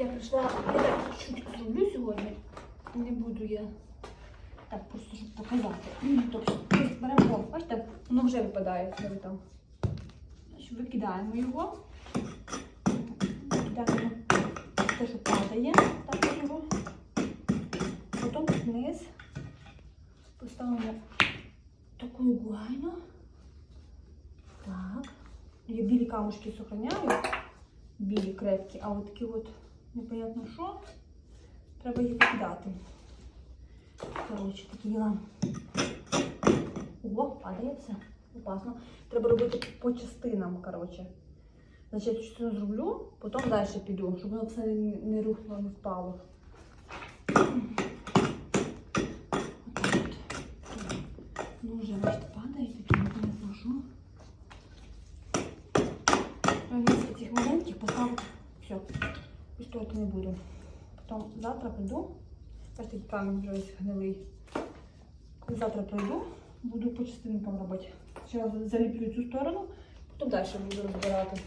Я прийшла, я так чуть зроблю сьогодні. Не буду я. Так, просто щоб показати. Тобто, беремо, бачите, воно вже випадає там. Викидаємо його. Викидаємо те, що падає, так його. Потім вниз поставимо таку гуайну. Так. Я білі камушки сохраняю. Білі крепкі, а от такі от непонятно що. Треба їх викидати. Коротше, такі діла. О, падає все. Опасно. Треба робити по частинам, коротше. Значить, я цю частину зроблю, потім далі піду, щоб воно все не, не рухло, не впало. Отак от. Ну, вже бачите, падає, такі непонятно що. Вместо цих маленьких поставлю. Все. І не буду. Потім завтра прийду. Бачите, камінь вже весь гнилий. Завтра прийду, буду по частинкам робити. Зараз заліплю цю сторону, потім далі буду розбирати.